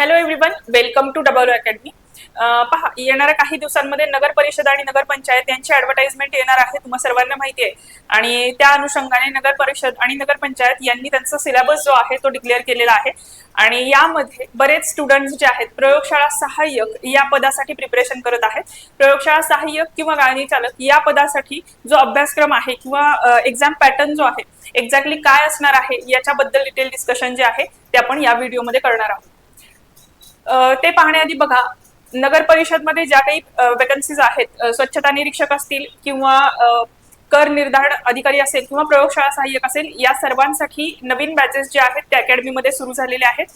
Hello everyone welcome to double academy पहा येणाऱ्या काही दिवसांमध्ये नगर परिषद आणि नगर पंचायत यांची ऍडव्हर्टाइजमेंट येणार आहे तुम्हाला सर्वांना माहिती आहे. आणि त्या अनुषंगाने नगर परिषद आणि नगर पंचायत यांनी त्यांचा सिलेबस जो आहे तो डिक्लेअर केलेला आहे. आणि यामध्ये बरेच स्टुडंट्स जे आहेत प्रयोगशाळा सहाय्यक या पदासाठी प्रिपरेशन करत आहेत. प्रयोगशाळा सहाय्यक किंवा गाळणी चालक या पदासाठी जो अभ्यासक्रम आहे किंवा एक्झाम पॅटर्न जो आहे एक्झॅक्टली काय असणार आहे याच्याबद्दल डिटेल डिस्कशन जे आहे ते आपण या व्हिडिओमध्ये करणार आहोत. ते पाहण्याआधी बघा नगर परिषदमध्ये ज्या काही वेकन्सीज आहेत स्वच्छता निरीक्षक असतील किंवा कर निर्धारण अधिकारी असेल किंवा प्रयोगशाळा सहाय्यक असेल या सर्वांसाठी नवीन बॅचेस जे आहेत ते अकॅडमीमध्ये सुरू झालेले आहेत.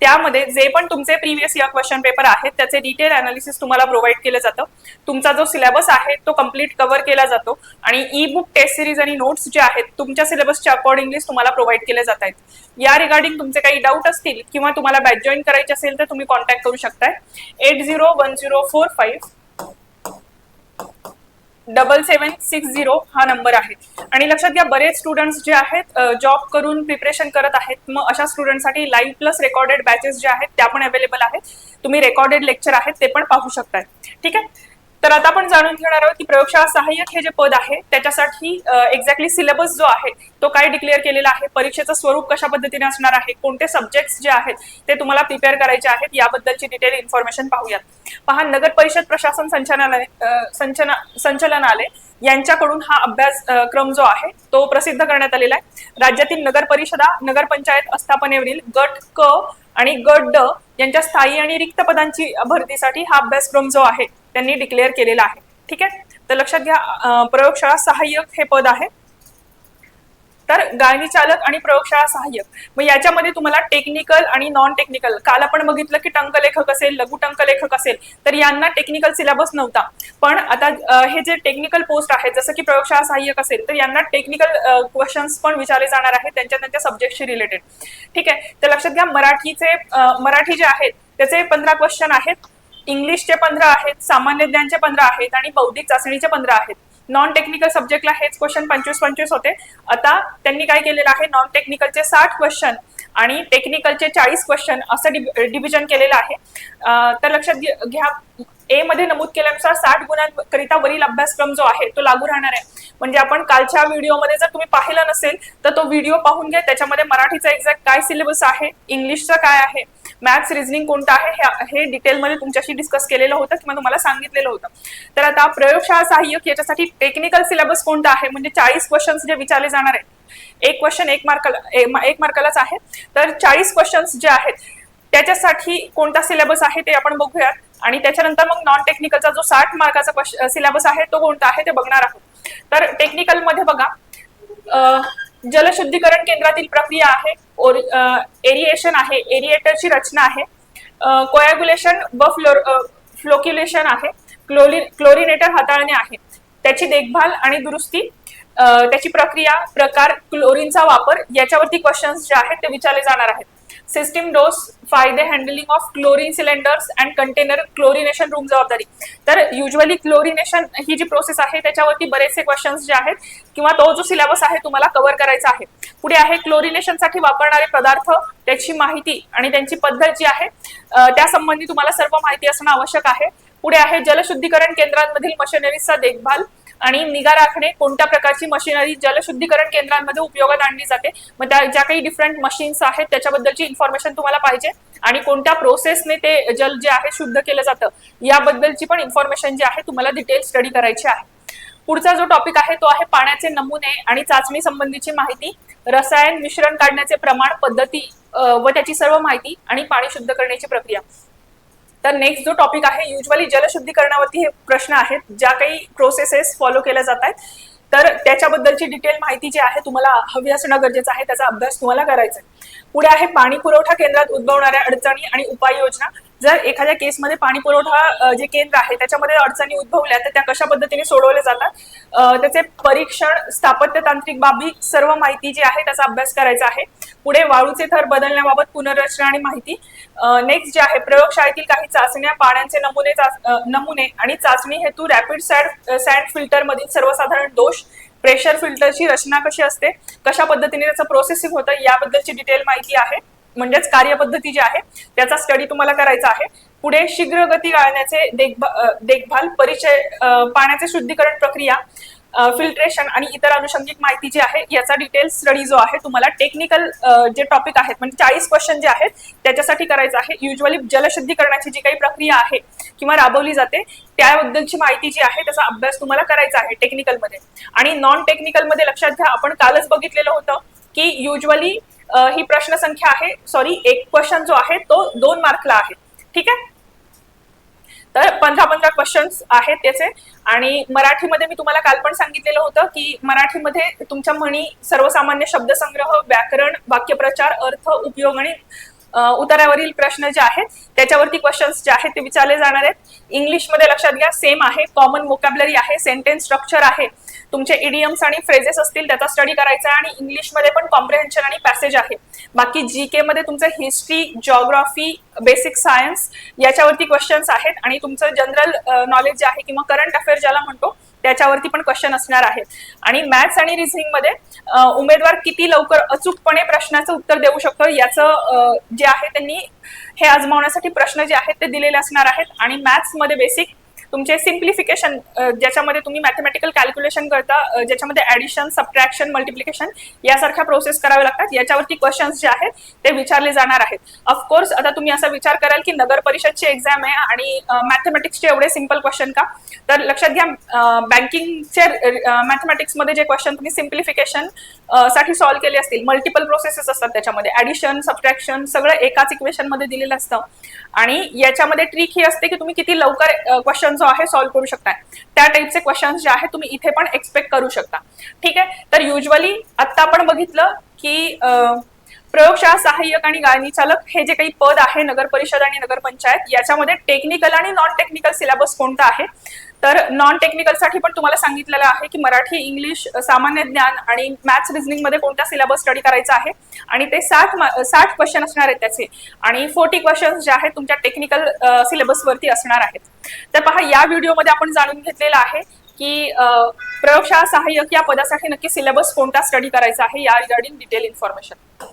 त्यामध्ये जे पण तुमचे प्रिव्हियस इयर क्वेश्चन पेपर आहेत त्याचे डिटेल अनालिसिस तुम्हाला प्रोव्हाइड केलं जातं. तुमचा जो सिलेबस आहे तो कंप्लीट कव्हर केला जातो आणि ई बुक टेस्ट सिरीज आणि नोट्स जे आहेत तुमच्या सिलेबसच्या अकॉर्डिंगली तुम्हाला प्रोव्हाइड केले जात आहेत. या रिगार्डिंग तुमचे काही डाऊट असतील किंवा तुम्हाला बॅच जॉईन करायचे असेल तर तुम्ही कॉन्टॅक्ट करू शकताय. Eight zero one zero four five double seven six zero हा नंबर आहे. आणि लक्षात घ्या बरेच स्टुडंट्स जे आहेत जॉब करून प्रिपरेशन करत आहेत. मग अशा स्टुडंटसाठी लाईव्ह प्लस रेकॉर्डेड बॅचेस जे आहेत त्या पण अवेलेबल आहेत. तुम्ही रेकॉर्डेड लेक्चर आहेत ते पण पाहू शकताय. ठीक आहे? तर आता आपण जाणून घेणार आहोत की प्रयोगशाळा सहाय्यक हे जे पद आहे त्याच्यासाठी एक्झॅक्टली सिलेबस जो आहे तो काय डिक्लेअर केलेला आहे? परीक्षेचं स्वरूप कशा पद्धतीने असणार आहे? कोणते सब्जेक्ट्स जे आहेत ते तुम्हाला प्रिपेअर करायचे आहेत? याबद्दलची डिटेल इन्फॉर्मेशन पाहूयात. पहा नगर परिषद प्रशासन संचालनालय संचना संचलनालय यांच्याकडून हा अभ्यास क्रम जो आहे तो प्रसिद्ध करण्यात आलेला आहे. राज्यातील नगर परिषदा नगरपंचायत आस्थापनेवरील गट क आणि गट ड यांच्या स्थायी आणि रिक्त पदांची भरतीसाठी हा अभ्यासक्रम जो आहे त्यांनी डिक्लेअर केलेला आहे. ठीक आहे? तर लक्षात घ्या प्रयोगशाळा सहाय्यक हे पद आहे. तर गाळणी चालक आणि प्रयोगशाळा सहाय्यक. मग याच्यामध्ये तुम्हाला टेक्निकल आणि नॉन टेक्निकल काल आपण बघितलं की टंकलेखक असेल लघु टंकलेखक असेल तर यांना टेक्निकल सिलेबस नव्हता. पण आता हे जे टेक्निकल पोस्ट आहेत जसं की प्रयोगशाळा सहाय्यक असेल तर यांना टेक्निकल क्वेश्चन्स पण विचारले जाणार आहेत त्यांच्या त्यांच्या सब्जेक्टशी रिलेटेड ठीक आहे? तर लक्षात घ्या मराठीचे मराठी जे आहेत त्याचे पंधरा क्वेश्चन आहेत. इंग्लिशचे पंधरा आहेत सामान्य ज्ञानचे पंधरा आहेत आणि बौद्धिक चाचणीचे पंधरा आहेत. नॉन टेक्निकल सब्जेक्टला हेच क्वेश्चन पंचवीस पंचवीस होते. आता त्यांनी काय केलेलं आहे? नॉन टेक्निकलचे साठ क्वेश्चन आणि टेक्निकलचे चाळीस क्वेश्चन असं डिव्हिजन केलेलं आहे. तर लक्षात घ्या ए मध्ये नमूद केल्यानुसार साठ गुणांकरिता वरील अभ्यासक्रम जो आहे तो लागू राहणार आहे. म्हणजे आपण कालच्या व्हिडिओमध्ये जर तुम्ही पाहिलं नसेल तर तो व्हिडिओ पाहून घ्या. त्याच्यामध्ये मराठीचा एक्झॅक्ट काय सिलेबस आहे इंग्लिशचं काय आहे मॅथ्स रिझनिंग कोणतं आहे हे- हे डिटेलमध्ये तुमच्याशी डिस्कस केलेलं होतं किंवा तुम्हाला सांगितलेलं होतं. तर आता प्रयोगशाळा सहाय्यक याच्यासाठी टेक्निकल सिलेबस कोणता आहे? म्हणजे चाळीस क्वेश्चन्स जे विचारले जाणार आहेत. एक क्वेश्चन एक मार्काला एक मार्कालाच आहे. तर चाळीस क्वेश्चन्स जे आहेत त्याच्यासाठी कोणता सिलेबस आहे ते आपण बघूयात. आणि त्याच्यानंतर मग नॉन टेक्निकलचा जो साठ मार्काचा सिलेबस आहे तो कोणता आहे ते बघणार आहोत. तर टेक्निकलमध्ये बघा. जलशुद्धीकरण केंद्रातील प्रक्रिया आहे एरिएशन आहे एरिएटरची रचना आहे कोयाग्युलेशन व फ्लोर फ्लोक्युलेशन आहे क्लोरी क्लोरिनेटर हाताळणे आहे. त्याची देखभाल आणि दुरुस्ती त्याची प्रक्रिया प्रकार क्लोरीनचा वापर याच्यावरती क्वेश्चन्स जे आहेत ते विचारले जाणार आहेत. सिस्टीम डोस फायदे handling of chlorine cylinders and container chlorination room जबाबदारी. तर युजली क्लोरिनेशन ही जी प्रोसेस आहे त्याच्यावरती बरेचसे क्वेश्चन्स जे आहेत किंवा तो जो सिलेबस आहे तुम्हाला कव्हर करायचा आहे. पुढे आहे क्लोरिनेशनसाठी वापरणारे पदार्थ त्याची माहिती आणि त्यांची पद्धत जी आहे त्या त्यासंबंधी तुम्हाला सर्व माहिती असणं आवश्यक आहे. पुढे आहे जलशुद्धीकरण केंद्रांमधील मशिनरीचा देखभाल. आणि निगा राखणे कोणत्या प्रकारची मशिनरी जलशुद्धीकरण केंद्रांमध्ये उपयोगात आणली जाते. मग त्या ज्या काही डिफरंट मशीन्स आहेत त्याच्याबद्दलची इन्फॉर्मेशन तुम्हाला पाहिजे. आणि कोणत्या प्रोसेसने ते जल जे आहे शुद्ध केलं जातं याबद्दलची पण इन्फॉर्मेशन जी आहे तुम्हाला डिटेल स्टडी करायची आहे. पुढचा जो टॉपिक आहे तो आहे पाण्याचे नमुने आणि चाचणी संबंधीची माहिती. रसायन मिश्रण काढण्याचे प्रमाण पद्धती व त्याची सर्व माहिती आणि पाणी शुद्ध करण्याची प्रक्रिया. तर नेक्स्ट जो टॉपिक आहे युजली जलशुद्धीकरणावरती हे प्रश्न आहेत ज्या काही प्रोसेसेस फॉलो केल्या जात आहेत. तर त्याच्याबद्दलची डिटेल माहिती जी आहे तुम्हाला हवी असणं गरजेचं आहे त्याचा अभ्यास तुम्हाला करायचा आहे. पुढे आहे पाणी पुरवठा केंद्रात उद्भवणाऱ्या अडचणी आणि उपाययोजना. जर एखाद्या केसमध्ये पाणी पुरवठा जे केंद्र आहे त्याच्यामध्ये अडचणी उद्भवल्या तर त्या कशा पद्धतीने सोडवल्या जातात? त्याचे परीक्षण स्थापत्य तांत्रिक बाबी सर्व माहिती जी आहे त्याचा अभ्यास करायचा आहे. पुढे वाळूचे थर बदलण्याबाबत पुनर्रचना आणि माहिती. नेक्स्ट जे आहे प्रयोगशाळेतील काही चाचण्या पाण्याचे नमुने नमुने आणि चाचणी हेतू रॅपिड सॅड सँड फिल्टरमधील सर्वसाधारण दोष प्रेशर फिल्टरची रचना कशी असते कशा पद्धतीने त्याचं प्रोसेसिंग होतं याबद्दलची डिटेल माहिती आहे. म्हणजेच कार्यपद्धती जी आहे त्याचा स्टडी तुम्हाला करायचा आहे. पुढे शीघ्र गती गाळण्याचे देखभा देखभाल परिचय पाण्याचे शुद्धीकरण प्रक्रिया फिल्ट्रेशन आणि इतर अनुषंगिक माहिती जी आहे याचा डिटेल स्टडी जो आहे तुम्हाला टेक्निकल जे टॉपिक आहेत म्हणजे चाळीस क्वेश्चन जे आहेत त्याच्यासाठी करायचं आहे. युजली जलशुद्धीकरणाची जी काही प्रक्रिया आहे किंवा राबवली जाते त्याबद्दलची माहिती जी आहे त्याचा अभ्यास तुम्हाला करायचा आहे टेक्निकलमध्ये आणि नॉन टेक्निकलमध्ये लक्षात घ्या आपण कालच बघितलेलं होतं की युजली ही प्रश्न संख्या आहे. सॉरी एक क्वेश्चन जो आहे तो दोन मार्कला आहे. ठीक आहे? तर पंधरा पंधरा क्वेश्चन्स आहेत त्याचे. आणि मराठीमध्ये मी तुम्हाला काल पण सांगितलेलं होतं की मराठीमध्ये तुमच्या म्हणी सर्वसामान्य शब्दसंग्रह व्याकरण वाक्यप्रचार अर्थ उपयोग आणि उतारावरील प्रश्न जे आहेत त्याच्यावरती क्वेश्चन्स जे आहेत ते विचारले जाणार आहेत. इंग्लिशमध्ये लक्षात घ्या सेम आहे कॉमन मोकॅबलरी आहे सेंटेन्स स्ट्रक्चर आहे. तुमचे इडियम्स आणि फ्रेजेस असतील त्याचा स्टडी करायचा आहे आणि इंग्लिशमध्ये पण कॉम्प्रिहेन्शन आणि पॅसेज आहे. बाकी जी के मध्ये तुमचं हिस्ट्री जॉग्राफी बेसिक सायन्स याच्यावरती क्वेश्चन्स आहेत आणि तुमचं जनरल नॉलेज जे आहे किंवा करंट अफेअर ज्याला म्हणतो त्याच्यावरती पण क्वेश्चन असणार आहेत. आणि मॅथ्स आणि रिझनिंगमध्ये उमेदवार किती लवकर अचूकपणे प्रश्नाचं उत्तर देऊ शकतो याचं जे आहे त्यांनी हे आजमावण्यासाठी प्रश्न जे आहेत ते दिलेले असणार आहेत. आणि मॅथ्समध्ये बेसिक तुमचे सिम्प्लिफिकेशन ज्याच्यामध्ये तुम्ही मॅथमॅटिकल कॅल्क्युलेशन करता ज्याच्यामध्ये ऍडिशन सबट्रॅक्शन मल्टिप्लिकेशन यासारख्या प्रोसेस कराव्या लागतात. याच्यावरती क्वेश्चन्स जे आहेत ते विचारले जाणार आहेत. ऑफकोर्स आता तुम्ही असा विचार कराल की नगर परिषदची एक्झाम आहे आणि मॅथमॅटिक्सचे एवढे सिंपल क्वेश्चन का? तर लक्षात घ्या बँकिंगचे मॅथमॅटिक्समध्ये जे क्वेश्चन तुम्ही सिम्प्लिफिकेशनसाठी सॉल्व्ह केले असतील मल्टिपल प्रोसेसेस असतात त्याच्यामध्ये. ऍडिशन सबट्रॅक्शन सगळं एकाच इक्वेशनमध्ये दिलेलं असतं. आणि याच्यामध्ये ट्रिक ही असते की तुम्ही किती लवकर क्वेश्चन जो आहे सॉल्व्ह करू शकताय. त्या टाईपचे क्वेश्चन्स जे आहे तुम्ही इथे पण एक्सपेक्ट करू शकता. ठीक आहे? तर युजली आत्ता आपण बघितलं की प्रयोगशाळा सहाय्यक आणि गाळणी चालक हे जे काही पद आहे नगर परिषद आणि नगरपंचायत याच्यामध्ये टेक्निकल आणि नॉन टेक्निकल सिलेबस कोणता आहे? तर नॉन टेक्निकलसाठी पण तुम्हाला सांगितलेलं आहे की मराठी इंग्लिश सामान्य ज्ञान आणि मॅथ्स रिझनिंगमध्ये कोणता सिलेबस स्टडी करायचा आहे? आणि ते साठ साठ क्वेश्चन असणार आहेत त्याचे. आणि फोर्टी क्वेश्चन्स जे आहेत तुमच्या टेक्निकल सिलेबस वरती असणार आहेत. तर पहा या व्हिडिओमध्ये आपण जाणून घेतलेलं आहे की प्रयोगशाळा सहाय्यक या पदासाठी नक्की सिलेबस कोणता स्टडी करायचा आहे या रिगार्डिंग डिटेल इन्फॉर्मेशन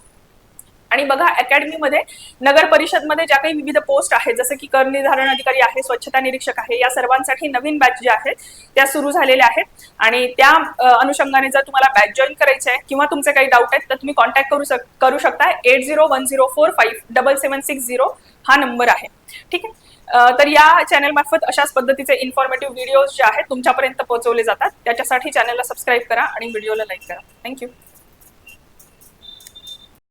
आणि बघा अकॅडमीमध्ये नगर परिषदमध्ये ज्या काही विविध पोस्ट आहेत जसं की कर निर्धारण अधिकारी आहे स्वच्छता निरीक्षक आहे या सर्वांसाठी नवीन बॅच ज्या आहेत त्या सुरू झालेल्या आहेत. आणि त्या अनुषंगाने जर तुम्हाला बॅच जॉईन करायची आहे किंवा तुमचे काही डाऊट आहेत तर तुम्ही कॉन्टॅक्ट करू शक करू शकता. Eight zero one zero four five double seven six zero हा नंबर आहे. ठीक आहे? तर या चॅनल मार्फत अशाच पद्धतीचे इन्फॉर्मेटिव्ह व्हिडिओज जे आहेत तुमच्यापर्यंत पोहोचवले जातात. त्याच्यासाठी चॅनलला सबस्क्राईब करा आणि व्हिडिओला लाईक करा. थँक्यू